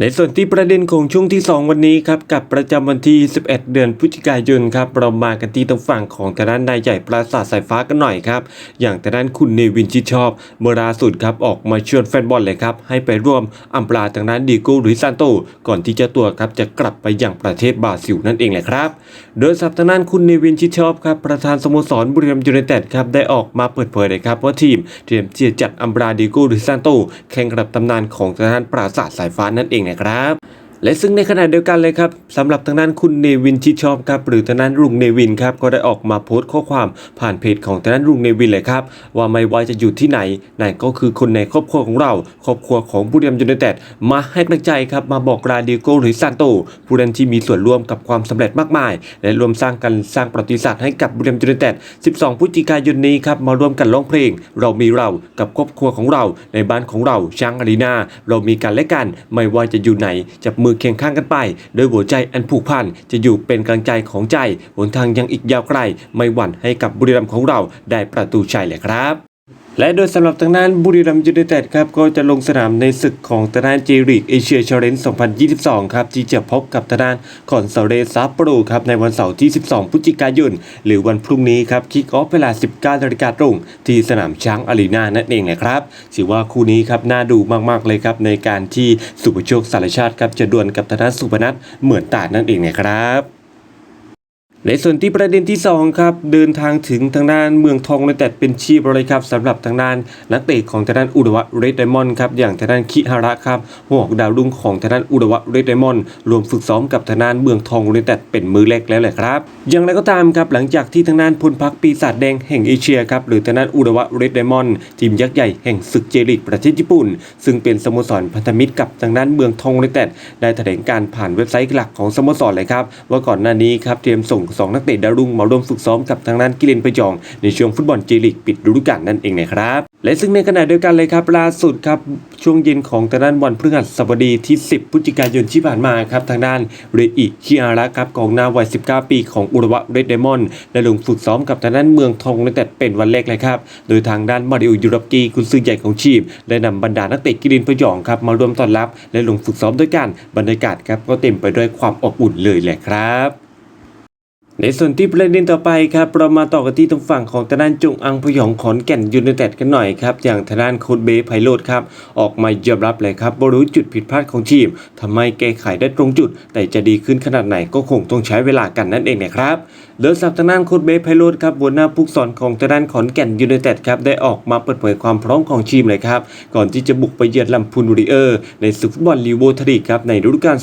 ในส่วนที่ประเด็นของช่วงที่ 2 วันนี้ครับกับประจำวันที่ 11 เดือนพฤศจิกายนครับเรามากันที่ทางฝั่งของทางด้านนายใหญ่ปราสาทสายฟ้ากันหน่อยครับอย่างทางด้านคุณเนวินชิดชอบ เมื่อล่าสุดครับออกมาชวนแฟนบอลเลยครับให้ไปร่วมอัมปลาทางด้านดีโก้หรือซานโต ก่อนที่เจ้าตัวครับจะกลับไปยังประเทศบราซิลนั่นเองแหละครับ โดยสับทางด้านคุณเนวินชิดชอบครับประธานสโมสรบุรีรัมย์ยูไนเต็ดครับได้ออกมาเปิดเผยเลยครับว่าทีมเตรียมที่จะจัดอัมปลาดีโก้หรือซานโตแข่งกับตำนานของทางด้านปราสาทสายฟ้านั่นเองนะครับ และซึ่งในขณะเดียวกันเลยครับสำหรับทางด้านคุณเนวินชิดชอบครับหรือทางด้านลุงเนวินครับก็ได้ออกมาโพสต์ข้อความผ่านเพจของทางด้านลุงเนวินเลยครับว่าไม่ว่าจะอยู่ที่ไหนนั่นก็คือคนในครอบครัวของเรา ครอบครัวของบุรีรัมย์ยูไนเต็ดมาให้กำลังใจครับมาบอกลาดิโกหรือซานโตผู้เล่นที่มีส่วนร่วมกับความสำเร็จมากมาย และรวมสร้างกันสร้างประวัติศาสตร์ให้กับบุรีรัมย์ยูไนเต็ด 12 พฤศจิกายนนี้ครับมาร่วมกันร้องเพลง เรามีเรากับครอบครัวของเรา ในบ้านของเราช้างอารีนาเรามีกันและกัน ไม่ว่าจะอยู่ไหนจับมือเคียงข้างกันไป โดยหัวใจอันผูกพันจะอยู่เป็นกำลังใจของใจหนทางยังอีกยาวไกล ไม่หวั่นให้กับบุรีรัมย์ของเราได้ประตูชัยเลยครับ และโดยสำหรับทางด้านบุรีรัมย์ยูไนเต็ดครับก็จะลงสนามในศึกของทางด้านเจลีกเอเชียชาเลนจ์2022 ครับที่จะพบกับทางด้านคอนเซาเรซัปโปรครับในวันเสาร์ที่ 12 พฤศจิกายน หรือวันพรุ่งนี้ครับคิกออฟเวลา 19นาฬิกาตรงที่สนามช้างอารีนานั่นเองนะครับถือว่าคู่นี้ครับน่าดูมากๆเลยครับในการที่สุภโชคสารชาติครับจะดวลกับทางด้านสุพนัทเหมือนตานั่นเองนะครับ ในส่วนที่ประเด็นที่ 2 ครับ เดินทางถึงทางด้านเมืองทองเลยแต่เป็นชีพเลยครับสำหรับทางด้านนักเตะของทางด้านอุดวะเรดไดมอนด์ครับอย่างทางด้านคิฮาระครับหัวหอกดาวรุ่งของทางด้านอุดวะเรดไดมอนด์รวมฝึกซ้อมกับทางด้านเมืองทองเลยแต่เป็นมือแรกแล้วแหละครับอย่างไรก็ตามครับหลังจากที่ทางด้านพลพักปีศาจแดงแห่งเอเชียครับหรือทางด้านอุดวะเรดไดมอนด์ทีมยักษ์ใหญ่แห่งศึกเจลีกประเทศญี่ปุ่น ซึ่งเป็นสโมสรพันธมิตรกับทางด้านเมืองทองเลยแต่ได้แถลงการผ่านเว็บไซต์หลักของสโมสรเลยครับว่าก่อนหน้านี้ครับเตรียมส่งสองนักเตะดาวรุ่งมาร่วมฝึกซ้อมกับทางด้านกิเลนปจอง ในช่วงฟุตบอลเจลีกปิดฤดูกาลนั่นเองนะครับและซึ่งในขณะเดียวกันเลยครับล่าสุดครับช่วงเย็นของทางด้านวันพฤหัสบดีที่ 10 พฤศจิกายนที่ผ่านมาครับทางด้านเรอิคิอาระครับกองหน้าวัย 19 ปีของอุระวะเรดเดมอนได้ลงฝึกซ้อมกับทางด้านเมืองทองในแต่เป็นวันแรกเลยครับโดยทางด้านมาริโอยูรับกีกุนซือใหญ่ของทีมได้นำบรรดานักเตะกิเลนปจองครับมาร่วมต้อนรับ และลงฝึกซ้อมด้วยกันบรรยากาศครับก็เต็มไปด้วยความอบอุ่นเลยแหละครับ ในส่วนที่ประเด็นต่อไปครับ เรามาต่อกันที่ทางฝั่งของทางด้านจงอังพยองขอนแก่นยูไนเต็ดกันหน่อยครับ อย่างทางด้านโค้ชเบย์ไพโรดครับ ออกมายอมรับเลยครับว่ารู้จุดผิดพลาดของทีมทำให้แก้ไขได้ตรงจุด แต่จะดีขึ้นขนาดไหนก็คงต้องใช้เวลากันนั่นเองนะครับโดยสับทางด้านโค้ชเบย์ไพโรดครับหัวหน้าผู้สอนของทางด้านขอนแก่นยูไนเต็ดครับได้ออกมาเปิดเผยความพร้อมของทีมเลยครับ ก่อนที่จะบุกไปเยือนลำพูนวอริเออร์ ในศึกฟุตบอลลีโวทรีครับในฤดูกาล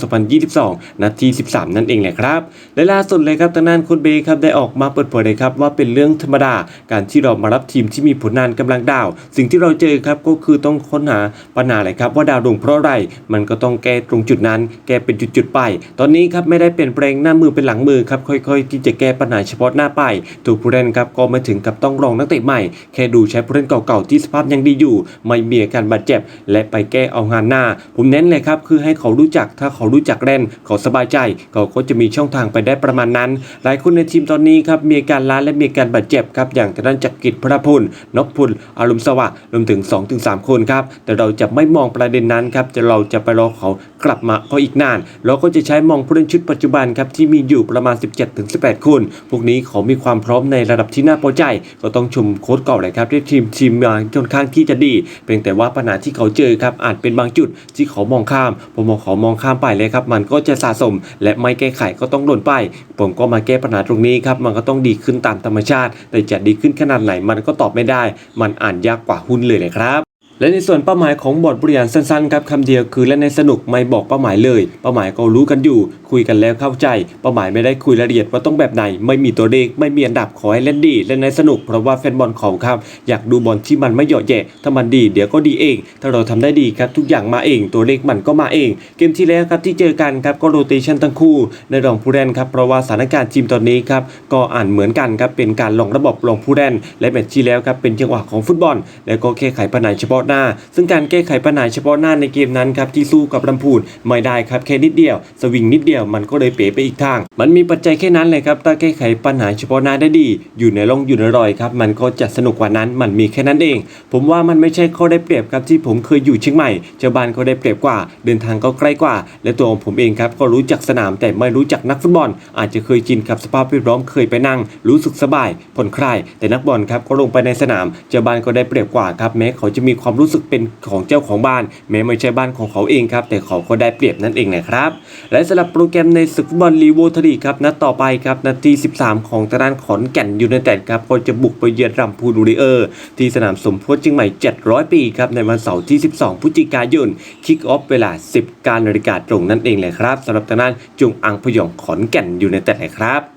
2022 นัดที่ 13 นั่นเองแหละครับและล่าสุดเลยครับทางด้านค้ชเบย์ครับได้ออกมาเปิดเผยเลยครับว่าเป็นเรื่องธรรมดา การที่เรามารับทีมที่มีผลงานกำลังดาว สิ่งที่เราเจอครับก็คือต้องค้นหาปัญหาเลยครับว่าดาวลงเพราะอะไร มันก็ต้องแก้ตรงจุดนั้น แก้เป็นจุดๆไป ตอนนี้ครับไม่ได้เปลี่ยนแปลงหน้ามือเป็นหลังมือครับค่อยๆ ที่จะแก้ปัญหาเฉพาะหน้าไปตัวผู้เล่นครับก็ไม่ถึงกับต้องรองนักเตะใหม่ แค่ดูใช้ผู้เล่นเก่าๆที่สภาพยังดีอยู่ ไม่มีอาการบาดเจ็บ และไปแก้เอางานหน้า ผมเน้นเลยครับคือให้เขารู้จักถ้าเขารู้จักเล่นเขาสบายใจ เขาก็จะมีช่องทางไปได้ประมาณนั้นหลายคนในทีมตอนนี้ครับมีอาการล้าและมีอาการบาดเจ็บครับอย่างทางด้านจักรกิจพระพลนพพลอารมณ์สวัสดิ์รวมถึง 2-3 คนครับแต่เราจะไม่มองประเด็นนั้นครับจะเราจะไปรอเขากลับมาก็อีกนาน เราก็จะใช้มองผู้เล่นชุดปัจจุบันครับที่มีอยู่ประมาณ 17-18 คน พวกนี้เขามีความพร้อมในระดับที่น่าพอใจ ก็ต้องชมโค้ชเก่าเลยครับที่ทีมทีมมาค่อนข้างที่จะดีเพียงแต่ว่าปัญหาที่เขาเจอครับอาจเป็นบางจุดที่เขามองข้ามพอมองเขามองข้ามไปเลยครับมันก็จะสะสม และไม่แก้ไขก็ต้องหล่นไป ผมก็มาแก้ปัญหาตรงนี้ครับมันก็ต้องดีขึ้นตามธรรมชาติ แต่จะดีขึ้นขนาดไหนมันก็ตอบไม่ได้ มันอ่านยากกว่าหุ้นเลยเลยครับ และในส่วนเป้าหมายของบอร์ดบริหารสั้นๆครับคำเดียวคือเล่นในสนุกไม่บอกเป้าหมายเลย เป้าหมายก็รู้กันอยู่ คุยกันแล้วเข้าใจ เป้าหมายไม่ได้คุยละเอียดว่าต้องแบบไหน ไม่มีตัวเลขไม่มีอันดับขอให้เล่นดีเล่นในสนุกเพราะว่าแฟนบอลเขาครับอยากดูบอลที่มันไม่เหยาะแยะถ้ามันดีเดี๋ยวก็ดีเอง ถ้าเราทำได้ดีครับทุกอย่างมาเอง ตัวเลขมันก็มาเอง เกมที่แล้วครับที่เจอกันครับก็โรเตชันทั้งคู่ ในรองผู้เล่นครับเพราะว่าสถานการณ์ทีมตอนนี้ครับก็อ่านเหมือนกันครับเป็นการลองระบบลองผู้เล่นและแมตช์ที่แล้วครับเป็นจังหวะของฟุตบอล แล้วก็แก้ไขปัญหาเฉพาะหน้า ซึ่งการแก้ไขปัญหาเฉพาะหน้าในเกมนั้นครับที่สู้กับลำพูนไม่ได้ครับแค่นิดเดียว สวิงนิดเดียวมันก็เลยเป๋ไปอีกทาง มันมีปัจจัยแค่นั้นเลยครับถ้าแก้ไขปัญหาเฉพาะหน้าได้ดี อยู่ในร่องอยู่ในรอยครับมันก็จะสนุกกว่านั้นมันมีแค่นั้นเอง ผมว่ามันไม่ใช่ข้อได้เปรียบครับที่ผมเคยอยู่เชียงใหม่ชาวบ้านก็ได้เปรียบกว่า เดินทางก็ใกล้กว่า และตัวของผมเองครับก็รู้จักสนามแต่ไม่รู้จักนักฟุตบอล อาจจะเคยชินกับสภาพแวดล้อมเคยไปนั่ง รู้สึกสบายผ่อนคลายแต่นักบอลครับก็ลงไปในสนามเจ้าบ้านก็ได้เปรียบกว่าครับแม้เขาจะมีความรู้สึกเป็นของเจ้าของบ้าน แม้ไม่ใช่บ้านของเขาเองครับ แต่เขาก็ได้เปรียบนั่นเองนะครับ และสำหรับโปรแกรมในศึกฟุตบอลลีโวทรีครับนัดต่อไปครับนาที 13 ของตารางขอนแก่นยูไนเต็ดครับก็จะบุกไปเยือนรำพูนบูริเออร์ ที่สนามสมโพธิเชียงใหม่ 700 ปีครับในวันเสาร์ที่ 12 พฤศจิกายนคิกออฟเวลา 10 การนาฬิกาตรงนั่นเองเลยครับสำหรับทางด้านจุงอังพยองขอนแก่นยูไนเต็ดเลยครับ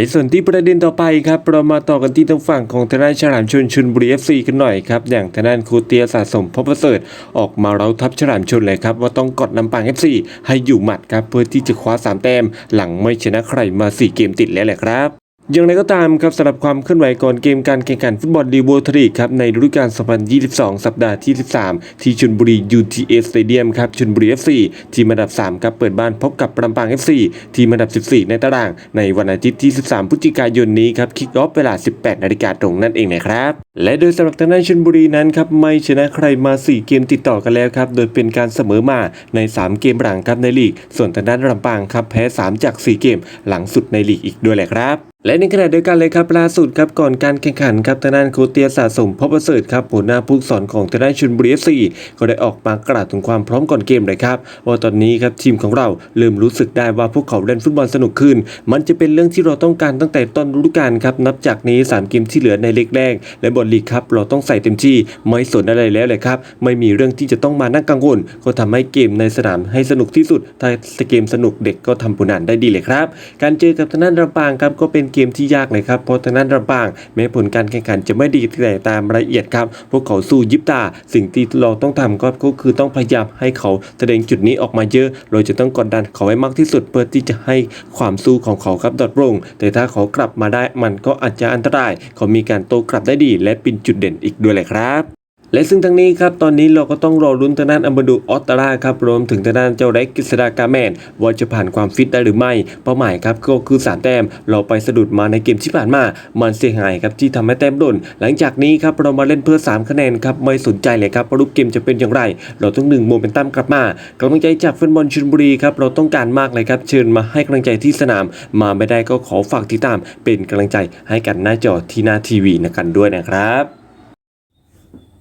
ในส่วนที่ประเด็นต่อไปครับเรามาต่อกันที่ทางฝั่งของทนายฉลามชนชนบุรีเอฟซีกันหน่อยครับอย่างทนายครูเตียสะสมพบประเสริฐออกมาเราทับฉลามชนเลยครับว่าต้องกดนำปางเอฟซีให้อยู่หมัดครับเพื่อที่จะคว้า3แต้มหลังไม่ชนะใครมา 4 เกมติดแล้วแหละครับ อย่างไรก็ตามครับสำหรับความเคลื่อนไหวก่อนเกมการแข่งขันฟุตบอลลีโวทรีครับในฤดูกาล 2022 สัปดาห์ที่ 13 ที่ชลบุรี UTS Stadium ครับชลบุรี FC ทีมอันดับ 3 ครับเปิดบ้านพบกับลำปาง FC ทีมอันดับ 14 ในตาราง ในวันอาทิตย์ที่ 13 พฤศจิกายนนี้ครับคิกออฟเวลา 18 นาฬิกาตรงนั่นเองนะครับ และโดยสำหรับทางด้านชลบุรีนั้นครับไม่ชนะใครมา 4 เกมติดต่อกันแล้วครับโดยเป็นการเสมอมาใน 3 เกมหลังครับในลีก ส่วนทางด้านลำปางครับแพ้ 3 จาก 4 เกม หลังสุดในลีกอีกด้วยแหละครับ และในขณะเดียวกันเลยครับล่าสุดครับก่อนการแข่งขันครับทางด้านโคเตียสะสมพบประเสริฐครับหัวหน้าผู้สอนของทางด้านชลบุรีเอฟซีก็ได้ออกมากล่าวถึงความพร้อมก่อนเกมเลยครับว่าตอนนี้ครับทีมของเราเริ่มรู้สึกได้ว่าพวกเขาเล่นฟุตบอลสนุกขึ้น มันจะเป็นเรื่องที่เราต้องการตั้งแต่ต้นฤดูกาลครับนับจากนี้ 3 เกมที่เหลือในเล็กแรกและบอลลีกครับเราต้องใส่เต็มที่ไม่สนอะไรแล้วเลยครับไม่มีเรื่องที่จะต้องมานั่งกังวล ก็ทำให้เกมในสนามให้สนุกที่สุดถ้าเกมสนุกเด็กก็ทำผลงานได้ดีเลยครับการเจอกับทางด้านลำปางครับก็เป็นเกมที่ยากเลยครับเพราะทางด้านลำปาง แม้ผลการแข่งขันจะไม่ดีแต่ตามรายละเอียดครับ พวกเขาสู้ยิบตา สิ่งที่เราต้องทำก็ก็คือต้องพยายามให้เขาแสดงจุดนี้ออกมาเยอะ เราจะต้องกดดันเขาให้มากที่สุดเพื่อที่จะให้ความสู้ของเขาครับดอดลงแต่ถ้าเขากลับมาได้มันก็อาจจะอันตราย เขามีการโต้กลับได้ดี และเป็นจุดเด่นอีกด้วยแหละครับ และซึ่งทั้งนี้ครับตอนนี้เราก็ต้องรอลุ้นทางด้านอัมบดูออสตาราครับรวมถึงทางด้านเจ้าเร็กกิษดากาแมนว่าจะผ่านความฟิตได้หรือไม่ เป้าหมายครับก็คือสามแต้มเราไปสะดุดมาในเกมที่ผ่านมา มันเสียหายครับที่ทำให้แต้มหล่นหลังจากนี้ครับเรามาเล่นเพื่อ 3 คะแนนครับไม่สนใจเลยครับว่ารูปเกมจะเป็นอย่างไร เราต้องหนึ่งโมเมนตัมกลับมากำลังใจจากแฟนบอลชลบุรีครับเราต้องการมากเลยครับเชิญมาให้กำลังใจที่สนาม มาไม่ได้ก็ขอฝากติดตาม เป็นกำลังใจให้กันหน้าจอที่หน้าทีวีนะกันด้วยนะครับ